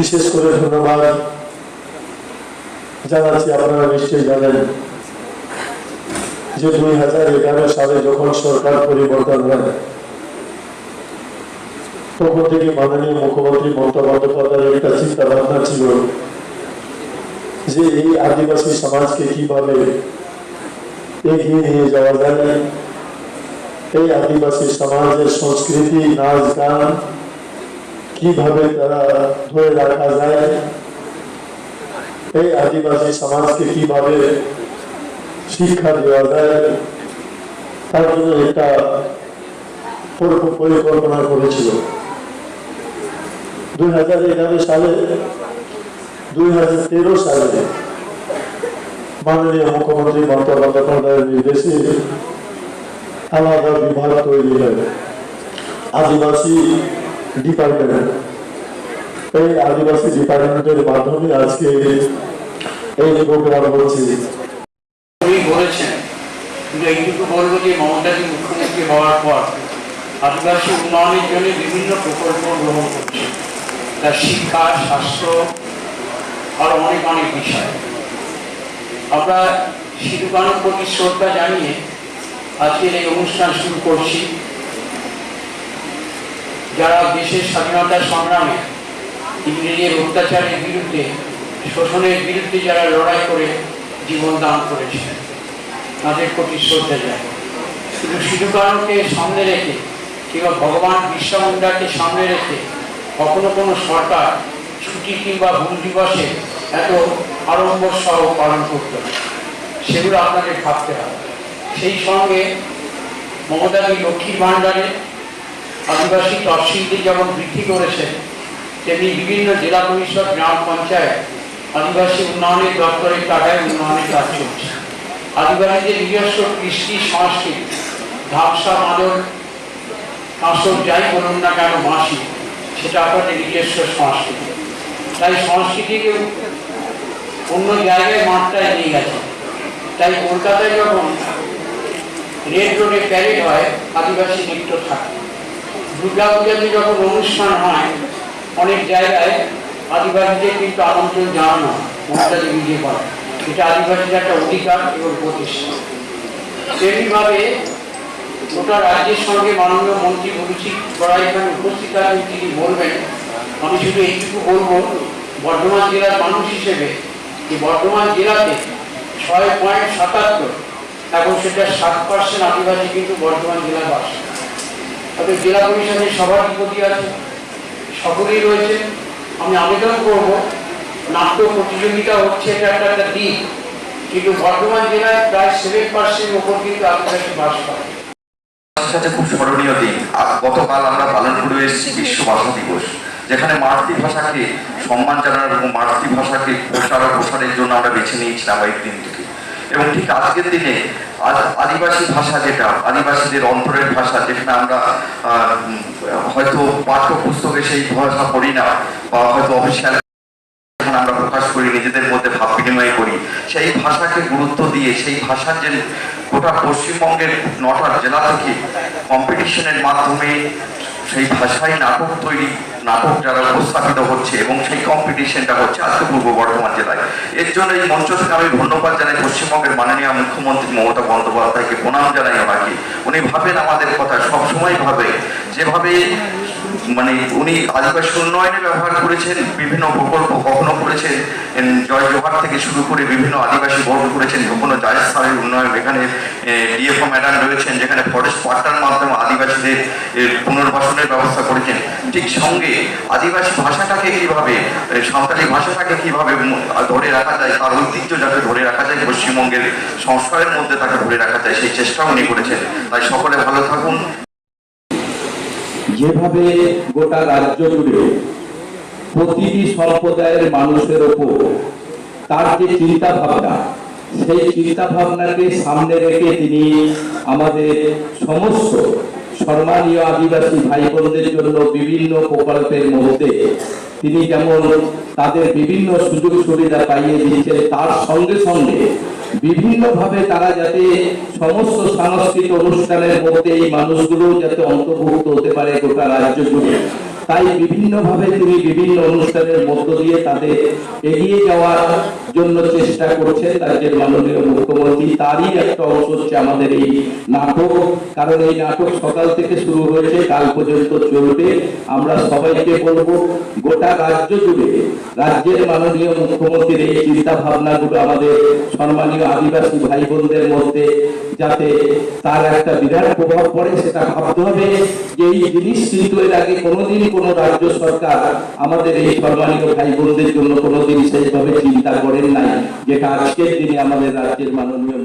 বিশেষ করে ধন্যবাদ জানাচ্ছি আপনারা নিশ্চয়ই জানেন যে দুই হাজার এগারো সালে যখন সরকার পরিবর্তন হয়, তখন থেকে মাননীয় মুখ্যমন্ত্রী মমতা বন্দ্যোপাধ্যায়ের একটা চিন্তা ভাবনা ছিল যে এই আদিবাসী সমাজকে কীভাবে এগিয়ে নিয়ে যাওয়া যায়। এই আদিবাসী সমাজের সংস্কৃতি, নাচ, গান কীভাবে তারা ধরে রাখা যায়? এই আদিবাসী সমাজকে কীভাবে শিক্ষা দেওয়া যায়? তার জন্য একটা পরিকল্পনা করেছিল। দুই হাজার এগারো সালে, দুই হাজার তেরো সালে মাননীয় মুখ্যমন্ত্রী মমতা বন্দ্যোপাধ্যায়ের নির্দেশে আলাদা বিভাগ তৈরি হয়। আদিবাসী ডিপার্টমেন্ট এই আদিবাসী ডিপার্টমেন্টের মাধ্যমে আজকে এই প্রোগ্রাম হচ্ছে এইটুকু বলব যে মমতাজি মুখ্যমন্ত্রী হওয়ার পর আদিবাসী উন্নয়নের জন্য বিভিন্ন প্রকল্প গ্রহণ করছে। তার শিক্ষা, স্বাস্থ্য, আরও অনেক অনেক বিষয়। আমরা সিধু কানুর প্রতি শ্রদ্ধা জানিয়ে আজকের এই অনুষ্ঠান শুরু করছি। যারা দেশের স্বাধীনতা সংগ্রামে ইংরেজের অত্যাচারের বিরুদ্ধে, শোষণের বিরুদ্ধে যারা লড়াই করে জীবন দান করেছেন, তাদের প্রতি শ্রদ্ধা যায় শুধু সিধু কানুকে সামনে রেখে, কিংবা ভগবান বিরসা সামনে রেখে কখনো কোনো সরকার ছুটি কিংবা ভুল দিবসে এত আড়ম্বর সহ পালন করত সেগুলো আপনাদের ভাবতে হবে। সেই সঙ্গে মমতাজি লক্ষ্মীর ভাণ্ডারে আদিবাসী তহসিলদের যেমন বৃদ্ধি করেছে, তেমনি বিভিন্ন জেলা পরিষদ, গ্রাম পঞ্চায়েত আদিবাসী উন্নয়নের দপ্তরের টাকায় উন্নয়নের কাজ চলছে। আদিবাসীদের নিজস্ব কৃষ্টি, সংস্কৃতি, ধাপসা মাদল, কাঁসর যাই বলুন না কেন মাসি সেটা আপনাদের নিজস্ব সংস্কৃতি। তাই সংস্কৃতিকে অন্য জায়গায় মাত্রায় নিয়ে গেছে। তাই কলকাতায় যখন রেড রোডে প্যারেড হয়, আদিবাসী নৃত্য থাকে। দুর্গা পূজাতে যখন অনুষ্ঠান হয়, অনেক জায়গায় আদিবাসীদের কিন্তু আমন্ত্রণ জানানো মমতা দেবী যে করে। এটা আদিবাসীর একটা অধিকার এবং প্রতিষ্ঠা। তেমনিভাবে গোটা রাজ্যের সঙ্গে মাননীয় মন্ত্রী অভিষেক করা এখানে উপস্থিত আছেন, তিনি বলবেন, আমি শুধু এইটুকু বলব, বর্ধমান জেলার মানুষ হিসেবে যে বর্ধমান জেলাতে ছয় পয়েন্ট সাতাত্তর এখন সেটা সাত পার্সেন্ট আদিবাসী কিন্তু বর্ধমান জেলার বাস। তাদের জেলা পরিষদের সভাধিপতি আছে সকলেই রয়েছে আমি আবেদন করব, নাট্য প্রতিযোগিতা হচ্ছে এটা একটা একটা দিক, কিন্তু বর্ধমান জেলায় প্রায় সেভেন পার্সেন্ট ওপর কিন্তু আদিবাসী বাস করে কাছে খুব স্মরণীয় দিন। গতকাল আমরা পালন করে এসেছি, বিশ্ব ভাষা দিবস, যেখানে মাতৃভাষাকে সম্মান জানানোর এবং মাতৃভাষাকে প্রচার ও প্রসারের জন্য আমরা বেছে নিয়েছিলাম এই দিনটিকে এবং ঠিক আজকের দিনে আদিবাসী ভাষা যেটা, আদিবাসীদের অন্তরের ভাষা, যেখানে আমরা হয়তো পাঠ্য হয়তো পাঠ্যপুস্তকে সেই ভাষা পড়ি না, বা হয়তো অফিসিয়াল আমরা প্রকাশ করি, নিজেদের মধ্যে ভাব বিনিময় করি, সেই ভাষাকে গুরুত্ব দিয়ে, সেই ভাষার যে গোটা পশ্চিমবঙ্গের নটা জেলা থেকে কম্পিটিশনের মাধ্যমে সেই ভাষায় নাটক তৈরি, নাটক যারা উপস্থাপিত হচ্ছে এবং সেই কম্পিটিশনটা হচ্ছে আজকে পূর্ব বর্ধমান জেলায়। এর জন্য এই মঞ্চ থেকে আমি ধন্যবাদ জানাই পশ্চিমবঙ্গের মাননীয় মুখ্যমন্ত্রী মমতা বন্দ্যোপাধ্যায়কে। প্রণাম জানাই ওনাকে। উনি ভাবেন আমাদের কথা, সবসময় ভাবে। যেভাবে মানে উনি আদিবাসী উন্নয়নে ব্যবহার করেছেন, বিভিন্ন প্রকল্প কখনো করেছেন জয় জোহার থেকে শুরু করে বিভিন্ন আদিবাসী বোর্ড করেছেন, কখনো জায়েজ সারের উন্নয়ন এখানে ডিএফও ম্যাডাম রয়েছেন, যেখানে ফরেস্ট পাট্টার মাধ্যমে আদিবাসীদের পুনর্বাসনের ব্যবস্থা করেছেন। ঠিক সঙ্গে আদিবাসী ভাষাটাকে কীভাবে সাঁওতালি ভাষাটাকে কীভাবে ধরে রাখা যায়, তার ঐতিহ্য যাতে ধরে রাখা যায়, পশ্চিমবঙ্গের সংস্কারের মধ্যে তাকে ধরে রাখা যায়, সেই চেষ্টা উনি করেছেন। তাই সকলে ভালো থাকুন যেভাবে গোটা রাজ্য জুড়ে প্রতিটি সম্প্রদায়ের মানুষের ওপর তার যে চিন্তা ভাবনা সেই চিন্তা ভাবনাকে সামনে রেখে তিনি আমাদের সমস্ত সম্মানীয় আদিবাসী ভাই বোনদের জন্য বিভিন্ন প্রকল্পের মধ্যে তিনি যেমন তাদের বিভিন্ন সুযোগ সুবিধা পাইয়ে দিচ্ছেন তার সঙ্গে সঙ্গে বিভিন্নভাবে তারা যাতে সমস্ত সাংস্কৃতিক অনুষ্ঠানের মধ্যে এই মানুষগুলো যাতে অন্তর্ভুক্ত হতে পারে গোটা রাজ্য জুড়ে তাই বিভিন্নভাবে তিনি বিভিন্ন অনুষ্ঠানের মধ্য দিয়ে তাদের এগিয়ে যাওয়ার জন্য চেষ্টা করছেন রাজ্যের মাননীয় মুখ্যমন্ত্রী। তারই একটা অংশ হচ্ছে আমাদের এই নাটক। কারণ এই নাটক সকাল থেকে শুরু হয়েছে, কাল পর্যন্ত চলবে। আমরা সবাইকে বলব, গোটা রাজ্য জুড়ে রাজ্যের মাননীয় মুখ্যমন্ত্রীর এই চিন্তা ভাবনাগুলো আমাদের সম্মানীয় আদিবাসী ভাই বোনদের মধ্যে যাতে তার একটা বিরাট প্রভাব পড়ে, সেটা ভাবতে হবে যে এই জিনিস কিন্তু এর আগে কোনোদিন কোনো রাজ্য সরকার আমাদের এই সম্মানিত ভাই বোনদের জন্য কোনোদিন সেইভাবে চিন্তা করেন নাই যেটা আজকের দিনে আমাদের রাজ্যের মাননীয়